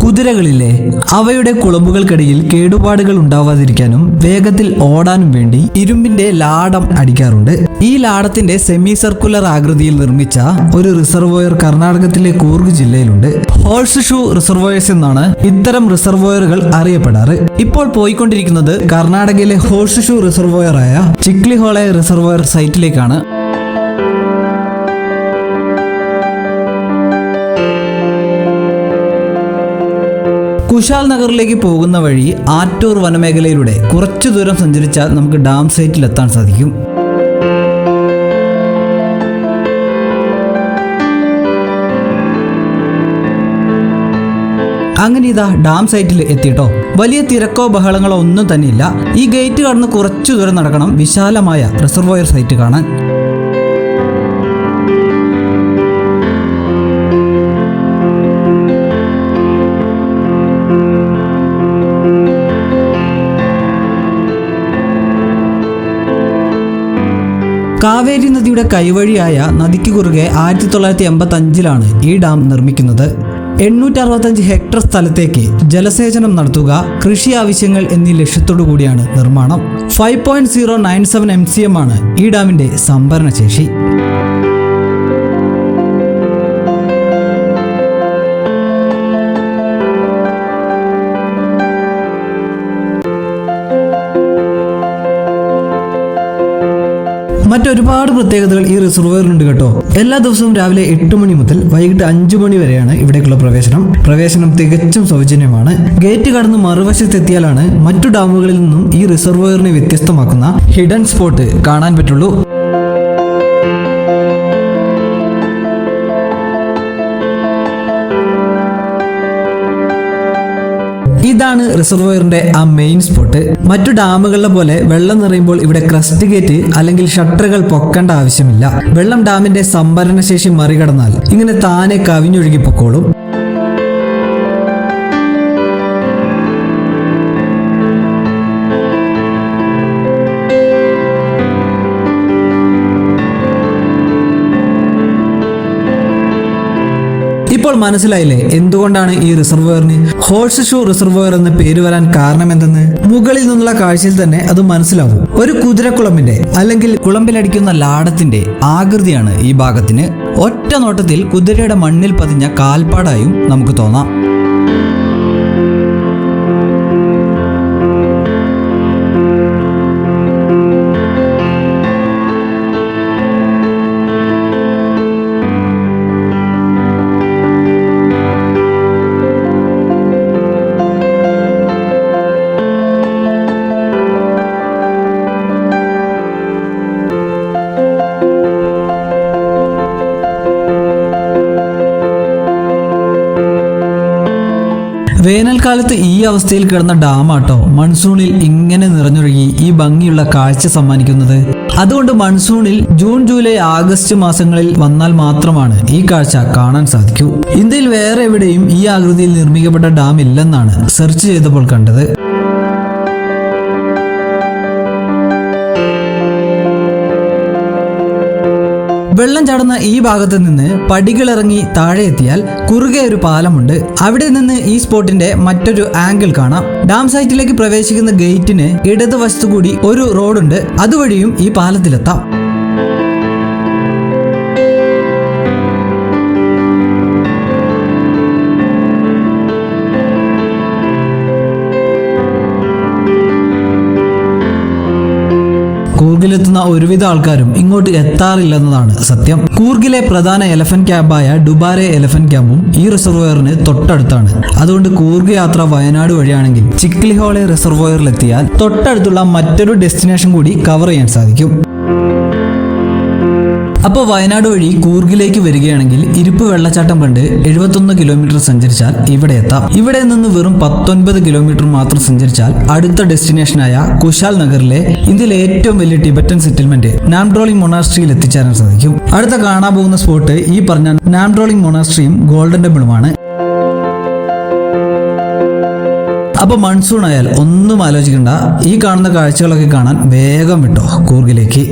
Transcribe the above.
കുതിരകളിലെ അവയുടെ കുളമ്പുകൾക്കിടയിൽ കേടുപാടുകൾ ഉണ്ടാവാതിരിക്കാനും വേഗത്തിൽ ഓടാനും വേണ്ടി ഇരുമ്പിന്റെ ലാടം അടിക്കാറുണ്ട്. ഈ ലാടത്തിന്റെ സെമി സർക്കുലർ ആകൃതിയിൽ നിർമ്മിച്ച ഒരു റിസർവോയർ കർണാടകത്തിലെ കൂർഗ് ജില്ലയിലുണ്ട്. ഹോഴ്സ് ഷൂ റിസർവോയേഴ്സ് എന്നാണ് ഇത്തരം റിസർവോയറുകൾ അറിയപ്പെടാറ്. ഇപ്പോൾ പോയിക്കൊണ്ടിരിക്കുന്നത് കർണാടകയിലെ ഹോഴ്സ് ഷൂ റിസർവോയറായ ചിക്ലിഹോളെ റിസർവോയർ സൈറ്റിലേക്കാണ്. കുശാൽ നഗറിലേക്ക് പോകുന്ന വഴി ആറ്റൂർ വനമേഖലയിലൂടെ കുറച്ചു ദൂരം സഞ്ചരിച്ചാൽ നമുക്ക് ഡാം സൈറ്റിൽ എത്താൻ സാധിക്കും. അങ്ങനെ ഇതാ ഡാം സൈറ്റിൽ എത്തിയിട്ടോ. വലിയ തിരക്കോ ബഹളങ്ങളോ ഒന്നും തന്നെയില്ല. ഈ ഗേറ്റ് കടന്ന് കുറച്ചു ദൂരം നടക്കണം വിശാലമായ റിസർവോയർ സൈറ്റ് കാണാൻ. കാവേരി നദിയുടെ കൈവഴിയായ നദിക്ക് കുറുകെ ആയിരത്തി തൊള്ളായിരത്തി എൺപത്തി അഞ്ചിലാണ് ഈ ഡാം നിർമ്മിക്കുന്നത്. എണ്ണൂറ്റി അറുപത്തഞ്ച് ഹെക്ടർ സ്ഥലത്തേക്ക് ജലസേചനം നടത്തുക കൃഷി ആവശ്യങ്ങൾ എന്നീ ലക്ഷ്യത്തോടു കൂടിയാണ് നിർമ്മാണം. Five point zero nine seven M C M ആണ് ഈ ഡാമിന്റെ സംഭരണ മറ്റൊരുപാട് പ്രത്യേകതകൾ ഈ റിസർവറിനുണ്ട് കേട്ടോ. എല്ലാ ദിവസവും രാവിലെ എട്ട് മണി മുതൽ വൈകിട്ട് അഞ്ചു മണി വരെയാണ് ഇവിടേക്കുള്ള പ്രവേശനം. പ്രവേശനം തികച്ചും സൗജന്യമാണ്. ഗേറ്റ് കടന്ന് മറുവശത്തെത്തിയാലാണ് മറ്റു ഡാമുകളിൽ നിന്നും ഈ റിസർവറിനെ വ്യത്യസ്തമാക്കുന്ന ഹിഡൻ സ്പോട്ട് കാണാൻ പറ്റുള്ളൂ. ഇതാണ് റിസർവോയറിന്റെ ആ മെയിൻ സ്പോട്ട് മറ്റു ഡാമുകളിലെ പോലെ വെള്ളം നിറയുമ്പോൾ ഇവിടെ ക്രസ്റ്റ് ഗേറ്റ് അല്ലെങ്കിൽ ഷട്ടറുകൾ പൊക്കേണ്ട ആവശ്യമില്ല. വെള്ളം ഡാമിന്റെ സംഭരണശേഷി മറികടന്നാൽ ഇങ്ങനെ താനെ കവിഞ്ഞൊഴുകി പൊക്കോളും. മനസ്സിലായില്ലേ? എന്തുകൊണ്ടാണ് ഈ റിസർവോയറിന് ഹോഴ്സ് ഷൂ റിസർവോയർ എന്ന പേര് വരാൻ കാരണം എന്തെന്ന്? മുകളിൽ നിന്നുള്ള കാഴ്ചയിൽ തന്നെ അത് മനസ്സിലാവും. ഒരു കുതിരക്കുളമ്പിന്റെ അല്ലെങ്കിൽ കുളമ്പിലടിക്കുന്ന ലാടത്തിന്റെ ആകൃതിയാണ് ഈ ഭാഗത്തിന്. ഒറ്റ നോട്ടത്തിൽ കുതിരയുടെ മണ്ണിൽ പതിഞ്ഞ കാൽപ്പാടായും നമുക്ക് തോന്നാം. വേനൽക്കാലത്ത് ഈ അവസ്ഥയിൽ കിടന്ന ഡാമാട്ടോ മൺസൂണിൽ ഇങ്ങനെ നിറഞ്ഞൊഴുകി ഈ ഭംഗിയുള്ള കാഴ്ച സമ്മാനിക്കുന്നത്. അതുകൊണ്ട് മൺസൂണിൽ ജൂൺ ജൂലൈ ആഗസ്റ്റ് മാസങ്ങളിൽ വന്നാൽ മാത്രമാണ് ഈ കാഴ്ച കാണാൻ സാധിക്കൂ. ഇന്ത്യയിൽ വേറെ എവിടെയും ഈ ആകൃതിയിൽ നിർമ്മിക്കപ്പെട്ട ഡാം ഇല്ലെന്നാണ് സെർച്ച് ചെയ്തപ്പോൾ കണ്ടത്. വെള്ളം ചാടുന്ന ഈ ഭാഗത്ത് നിന്ന് പടികളിറങ്ങി താഴെ എത്തിയാൽ കുറുകെ ഒരു പാലമുണ്ട്. അവിടെ നിന്ന് ഈ സ്പോട്ടിന്റെ മറ്റൊരു ആംഗിൾ കാണാം. ഡാം സൈറ്റിലേക്ക് പ്രവേശിക്കുന്ന ഗേറ്റിന് ഇടതുവശത്തു കൂടി ഒരു റോഡുണ്ട്. അതുവഴിയും ഈ പാലത്തിലെത്താം. കൂർഗിലെത്തുന്ന ഒരുവിധ ആൾക്കാരും ഇങ്ങോട്ട് എത്താറില്ലെന്നതാണ് സത്യം. കൂർഗിലെ പ്രധാന എലഫന്റ് ക്യാമ്പായ ഡുബാരെ എലഫന്റ് ക്യാമ്പും ഈ റിസർവോയറിന് തൊട്ടടുത്താണ്. അതുകൊണ്ട് കൂർഗ് യാത്ര വയനാട് വഴിയാണെങ്കിൽ ചിക്ലിഹോളെ റിസർവോയറിലെത്തിയാൽ തൊട്ടടുത്തുള്ള മറ്റൊരു ഡെസ്റ്റിനേഷൻ കൂടി കവർ ചെയ്യാൻ സാധിക്കും. അപ്പോൾ വയനാട് വഴി കൂർഗിലേക്ക് വരികയാണെങ്കിൽ ഇരുപ്പ് വെള്ളച്ചാട്ടം കണ്ട് എഴുപത്തൊന്ന് കിലോമീറ്റർ സഞ്ചരിച്ചാൽ ഇവിടെ എത്താം. ഇവിടെ നിന്ന് വെറും പത്തൊൻപത് കിലോമീറ്റർ മാത്രം സഞ്ചരിച്ചാൽ അടുത്ത ഡെസ്റ്റിനേഷനായ കുശാൽ നഗറിലെ ഇന്ത്യയിലെ ഏറ്റവും വലിയ ടിബറ്റൻ സെറ്റിൽമെന്റ് നാംഡ്രോളിംഗ് മൊണാസ്ട്രിയിൽ എത്തിച്ചേരാൻ സാധിക്കും. അടുത്ത കാണാൻ പോകുന്ന സ്പോട്ട് ഈ പറഞ്ഞ നാംഡ്രോളിംഗ് മൊണാസ്ട്രിയും ഗോൾഡൻ ടെമ്പിളുമാണ്. അപ്പൊ മൺസൂൺ ആയാൽ ഒന്നും ആലോചിക്കണ്ട. ഈ കാണുന്ന കാഴ്ചകളൊക്കെ കാണാൻ വേഗം വിട്ടോ കൂർഗിലേക്ക്.